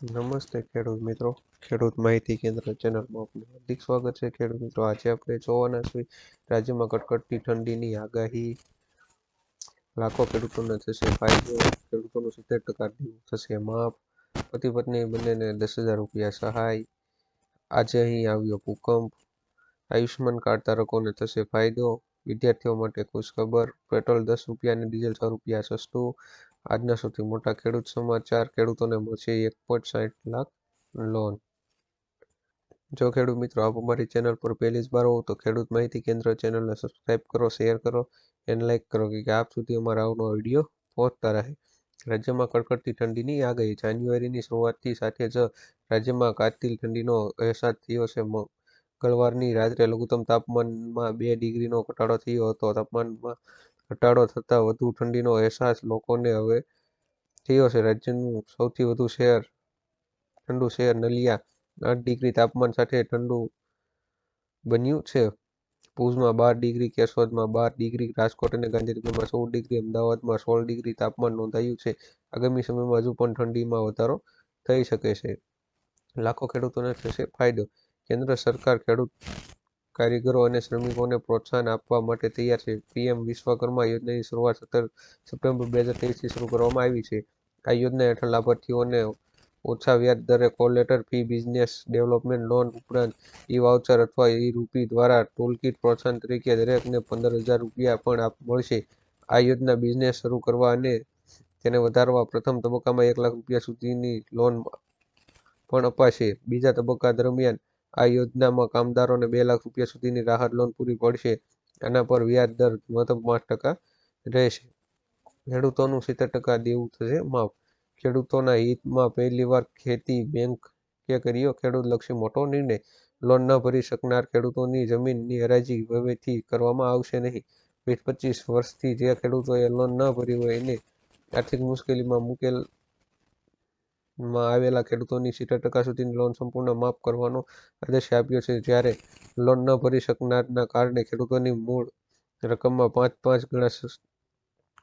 નમસ્તે ખેડૂત મિત્રો. ખેડૂત માહિતી કેન્દ્ર ચેનલમાં આપનું હાર્દિક સ્વાગત છે. ખેડૂત મિત્રો, આજે આપણે જોવાના છીએ રાજ્યમાં કટકટતી ઠંડીની આગાહી. લાખો ખેડૂતોને થશે ફાયદો. ખેડૂતોનું સિત્તેર ટકા થશે માફ. પતિ પત્ની બંનેને દસ હજાર રૂપિયા સહાય. આજે અહીં આવ્યો ભૂકંપ. આયુષ્યમાન કાર્ડ ધારકોને થશે ફાયદો. વિદ્યાર્થીઓ માટે ખુશખબર. પેટ્રોલ દસ રૂપિયા અને ડીઝલ છ રૂપિયા સસ્તું. આજના સૌથી મોટા ખેડૂત સમાચાર ખેડૂતોને મળશે એક પોઈન્ટ સાઠ લાખ લોન જો ખેડૂત મિત્રો, આપ અમારી ચેનલ પર પહેલી જ બાર હોવ તો ખેડૂત માહિતી કેન્દ્ર ચેનલને સબસ્ક્રાઇબ કરો શેર કરો અને લાઇક કરો કે આપ સુધી અમારા આવનો વીડિયો પહોંચતા રહે. રાજ્યમાં કડકડતી ઠંડીની આગાહી, જાન્યુઆરીની શરૂઆતથી સાથે જ રાજ્યમાં કાતિલ ઠંડીનો અહેસાસ થયો છે. મંગળવારની રાત્રે લઘુત્તમ તાપમાનમાં બે ડિગ્રીનો ઘટાડો થયો હતો. તાપમાનમાં ઘટાડો થતાં વધુ ઠંડીનો અહેસાસ લોકોને હવે થયો છે. રાજ્યનું સૌથી વધુ શહેર, ઠંડુ શહેર નલિયા, આઠ ડિગ્રી તાપમાન સાથે ઠંડુ બન્યું છે. ભુજમાં બાર ડિગ્રી, કેશોદમાં બાર ડિગ્રી, રાજકોટ અને ગાંધીનગરમાં સોળ ડિગ્રી, અમદાવાદમાં સોળ ડિગ્રી તાપમાન નોંધાયું છે. આગામી સમયમાં હજુ પણ ઠંડીમાં વધારો થઈ શકે છે. લાખો ખેડૂતોને થશે ફાયદો. કેન્દ્ર સરકાર ખેડૂત કારીગરો અને શ્રમિકોને પ્રોત્સાહન આપવા માટે તૈયાર છે. પીએમ વિશ્વકર્મા યોજનાની શરૂઆત સત્તર સપ્ટેમ્બર બે હજાર તેવીસથી શરૂ કરવામાં આવી છે. આ યોજના હેઠળ લાભાર્થીઓને ઓછા વ્યાજ દરે collateral free, business development loan ઉપરાંત ઈ વાઉચર અથવા ઈ રૂપી દ્વારા ટૂલકીટ પ્રોત્સાહન તરીકે દરેકને પંદર હજાર રૂપિયા પણ મળશે. આ યોજના બિઝનેસ શરૂ કરવા અને તેને વધારવા પ્રથમ તબક્કામાં એક લાખ રૂપિયા સુધીની લોન પણ અપાશે. બીજા તબક્કા દરમિયાન આ યોજનામાં કામદારોને બે લાખ રૂપિયા સુધીની રાહત લોન પૂરી પડશે. આના પર વ્યાજ દર મહત્તમ પાંચ ટકા રહેશે. ખેડૂતોનું સિત્તેર ટકા દેવું થશે. માફ. ખેડૂતોના હિતમાં પહેલીવાર ખેતી બેંક કે કર્યો ખેડૂતલક્ષી મોટો નિર્ણય. લોન ન ભરી શકનાર ખેડૂતોની જમીનની હરાજી હવેથી કરવામાં આવશે નહીં. વીસ પચીસ વર્ષથી જે ખેડૂતોએ લોન ન ભરી હોય એને આર્થિક મુશ્કેલીમાં મુકેલ માં આવેલા ખેડૂતોની સિત્તેર ટકા સુધીની લોન સંપૂર્ણ માફ કરવાનો આદેશ આપ્યો છે. જ્યારે લોન ન ભરી શકનારના કારણે ખેડૂતોની મૂળ રકમમાં પાંચ પાંચ ગણા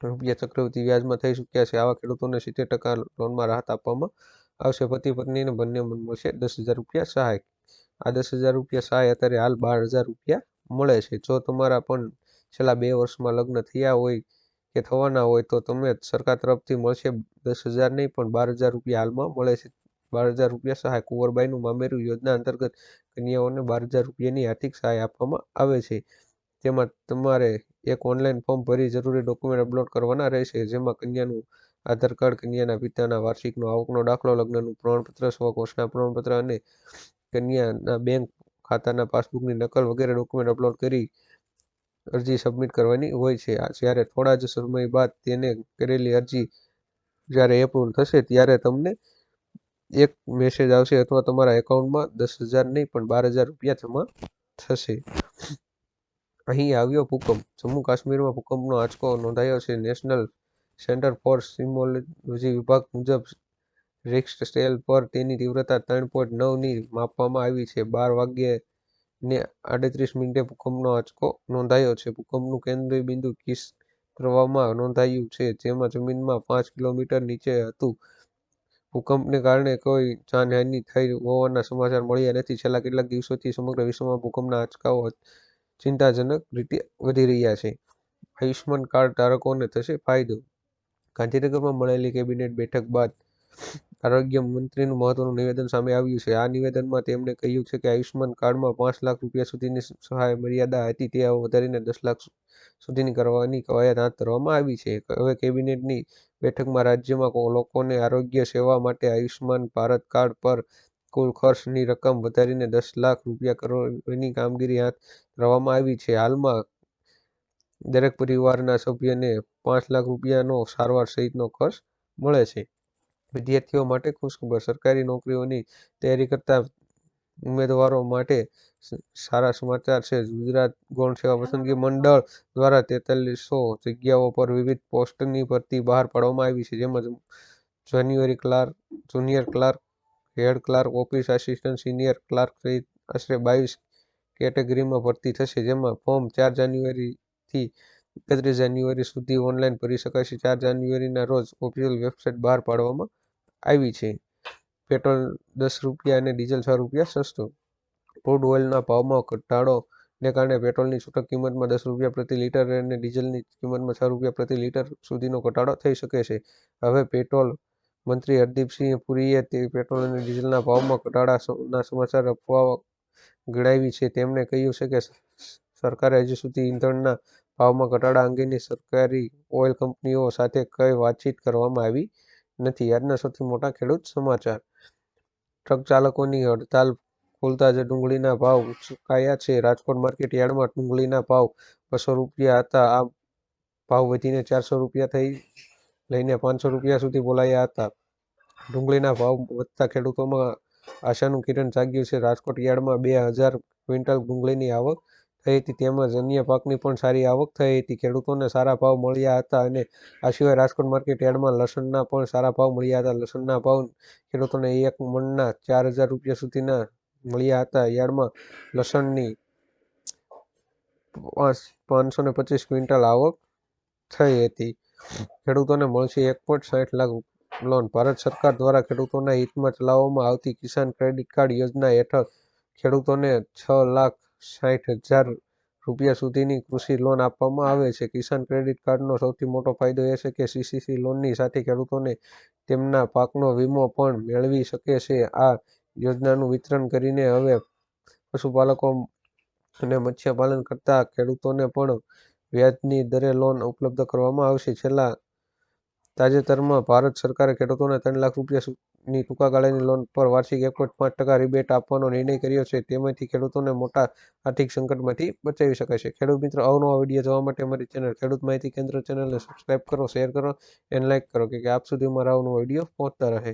રૂપિયા ચક્રવૃદ્ધિ વ્યાજમાં થઈ ચૂક્યા છે. આવા ખેડૂતોને સિત્તેર ટકા લોનમાં રાહત આપવામાં આવશે. પતિ પત્નીને બંને મળશે દસ હજાર રૂપિયા સહાય. આ દસ હજાર રૂપિયા સહાય અત્યારે હાલ બાર હજાર રૂપિયા મળે છે. જો તમારા પણ છેલ્લા બે વર્ષમાં લગ્ન થયા હોય કે થવાના હોય તો તમને સરકાર તરફથી મળશે. દસ હજાર નહીં, પણ બાર હજાર રૂપિયા હાલમાં મળે છે. બાર હજાર રૂપિયા સહાય કુંવરબાઈનું મામેરું યોજના અંતર્ગત કન્યાઓને બાર હજાર રૂપિયાની આર્થિક સહાય આપવામાં આવે છે. તેમાં તમારે એક ઓનલાઈન ફોર્મ ભરી જરૂરી ડોક્યુમેન્ટ અપલોડ કરવાના રહેશે, જેમાં કન્યાનું આધાર કાર્ડ, કન્યાના પિતાના વાર્ષિકનો આવકનો દાખલો, લગ્નનું પ્રમાણપત્ર, સ્વઘોષણા પ્રમાણપત્ર અને કન્યાના બેંક ખાતાના પાસબુકની નકલ વગેરે ડોક્યુમેન્ટ અપલોડ કરી અરજી સબમિટ કરવાની હોય છે. જ્યારે થોડા જ સમય બાદ તેને કરેલી અરજી જ્યારે એપ્રુવલ થશે ત્યારે તમને એક મેસેજ આવશે અથવા તમારા એકાઉન્ટમાં દસ હજાર નહીં, પણ બાર હજાર રૂપિયા જમા થશે. અહીં આવ્યો ભૂકંપ. જમ્મુ કાશ્મીરમાં ભૂકંપનો આંચકો નોંધાયો છે. નેશનલ સેન્ટર ફોર સિમોલોજી વિભાગ મુજબ રિક્સ સ્કેલ પર તેની તીવ્રતા ત્રણ પોઈન્ટ નવની માપવામાં આવી છે. બાર વાગ્યે ને આડત્રીસ મિનિટે ભૂકંપનો આંચકો નોંધાયો છે. ભૂકંપનું કેન્દ્રીય બિંદુ કિસ પ્રવાહમાં નોંધાયું છે, જેમાં જમીનમાં પાંચ કિલોમીટર નીચે હતું. ભૂકંપને કારણે કોઈ જાનહાનિ થઈ હોવાના સમાચાર મળ્યા નથી. છેલ્લા કેટલાક દિવસોથી સમગ્ર વિશ્વમાં ભૂકંપના આંચકાઓ ચિંતાજનક રીતે વધી રહ્યા છે. આયુષ્યમાન કાર્ડ ધારકોને થશે ફાયદો. ગાંધીનગરમાં મળેલી કેબિનેટ બેઠક બાદ આરોગ્ય મંત્રીનું મહત્વનું નિવેદન સામે આવ્યું છે. આ નિવેદનમાં તેમણે કહ્યું છે કે આયુષ્યમાન કાર્ડમાં પાંચ લાખ રૂપિયા સુધીની સહાય મર્યાદા હતી, તે વધારીને દસ લાખ સુધીની કરવાની કવાયત હાથ ધરવામાં આવી છે. હવે કેબિનેટની બેઠકમાં રાજ્યમાં લોકોને આરોગ્ય સેવા માટે આયુષ્યમાન ભારત કાર્ડ પર કુલ ખર્ચની રકમ વધારીને દસ લાખ રૂપિયા કરવાની કામગીરી હાથ ધરવામાં આવી છે. હાલમાં દરેક પરિવારના સભ્યને પાંચ લાખ રૂપિયાનો સારવાર સહિતનો ખર્ચ મળે છે. વિદ્યાર્થીઓ માટે ખુશખબર સરકારી નોકરીઓની તૈયારી કરતા ઉમેદવારો માટે સારા સમાચાર છે. ગુજરાત ગૌણ સેવા પસંદગી મંડળ દ્વારા તેતાલીસો જગ્યાઓ પર વિવિધ પોસ્ટની ભરતી બહાર પાડવામાં આવી છે. જેમાં જાન્યુઆરી clerk, junior clerk, head clerk, office assistant, senior clerk સહિત આશરે બાવીસ કેટેગરીમાં ભરતી થશે. જેમાં ફોર્મ ચાર જાન્યુઆરીથી એકત્રીસ જાન્યુઆરી સુધી ઓનલાઈન ભરી શકાશે ચાર જાન્યુઆરીના રોજ ઓફિશિયલ વેબસાઇટ બહાર પાડવામાં આવી છે. પેટ્રોલ દસ રૂપિયા અને ડીઝલ છ રૂપિયા સસ્તું. ક્રૂડ ઓઇલના ભાવમાં ઘટાડોને કારણે પેટ્રોલની છૂટક કિંમતમાં દસ રૂપિયા પ્રતિ લિટર અને ડીઝલની કિંમતમાં છ રૂપિયા પ્રતિ લિટર સુધીનો ઘટાડો થઈ શકે છે. હવે પેટ્રોલ મંત્રી હરદીપસિંહ પુરીએ તે પેટ્રોલ અને ડીઝલના ભાવમાં ઘટાડાના સમાચાર અફવા ગણાવી છે. તેમણે કહ્યું છે કે સરકારે હજુ સુધી ઇંધણના ભાવમાં ઘટાડા અંગેની સરકારી ઓઇલ કંપનીઓ સાથે કંઈ વાતચીત કરવામાં આવી નથી આજના સૌથી મોટા ખેડૂત સમાચાર. ટ્રક ચાલકોની હડતાલ ખોલતા જ ડુંગળીના ભાવ ચૂકાયા છે. રાજકોટ માર્કેટ યાર્ડમાં ડુંગળીના ભાવ બસો રૂપિયા હતા. આ ભાવ વધીને ચારસો રૂપિયા થઈ લઈને પાંચસો રૂપિયા સુધી બોલાયા હતા. ડુંગળીના ભાવ વધતા ખેડૂતોમાં આશાનું કિરણ જાગ્યું છે. રાજકોટ યાર્ડમાં બે હજાર ક્વિન્ટલ ડુંગળીની આવક થઈ હતી. તેમજ અન્ય પાકની પણ સારી આવક થઈ હતી. ખેડૂતોને સારા ભાવ મળ્યા હતા અને આ સિવાય રાજકોટ માર્કેટ યાર્ડમાં લસણના પણ સારા ભાવ મળ્યા હતા. લસણના ભાવ ખેડૂતોને એક મણના ચાર હજાર રૂપિયા સુધીના મળ્યા હતા. યાર્ડમાં લસણની પાંચસો ને પચીસ ક્વિન્ટલ આવક થઈ હતી. ખેડૂતોને મળશે એક પોઈન્ટ સાઠ લાખ લોન. ભારત સરકાર દ્વારા ખેડૂતોના હિતમાં ચલાવવામાં આવતી કિસાન ક્રેડિટ કાર્ડ યોજના હેઠળ ખેડૂતોને છ લાખ સાઠ હજાર રૂપિયા સુધીની કૃષિ લોન આપવામાં આવે છે. કિસાન ક્રેડિટ કાર્ડનો સૌથી મોટો ફાયદો એ છે કે સીસીસી લોનની સાથે ખેડૂતોને તેમના પાકનો વીમો પણ મેળવી શકે છે. આ યોજનાનું વિતરણ કરીને હવે પશુપાલકો અને મત્સ્યપાલન કરતા ખેડૂતોને પણ વ્યાજની દરે લોન ઉપલબ્ધ કરવામાં આવશે. છેલ્લા તાજેતરમાં ભારત સરકારે ખેડૂતોને ત્રણ લાખ રૂપિયાની ટૂંકા ગાળાની લોન પર વાર્ષિક એક પોઈન્ટ પાંચ ટકા રિબેટ આપવાનો નિર્ણય કર્યો છે. તેમાંથી ખેડૂતોને મોટા આર્થિક સંકટમાંથી બચાવી શકાય છે. ખેડૂત મિત્રો અવનવા વીડિયો જોવા માટે અમારી ચેનલ ખેડૂત માહિતી કેન્દ્ર ચેનલને સબસ્ક્રાઇબ કરો શેર કરો અને લાઇક કરો કે આપ સુધી મારા અવનવા વીડિયો પહોંચતા રહે.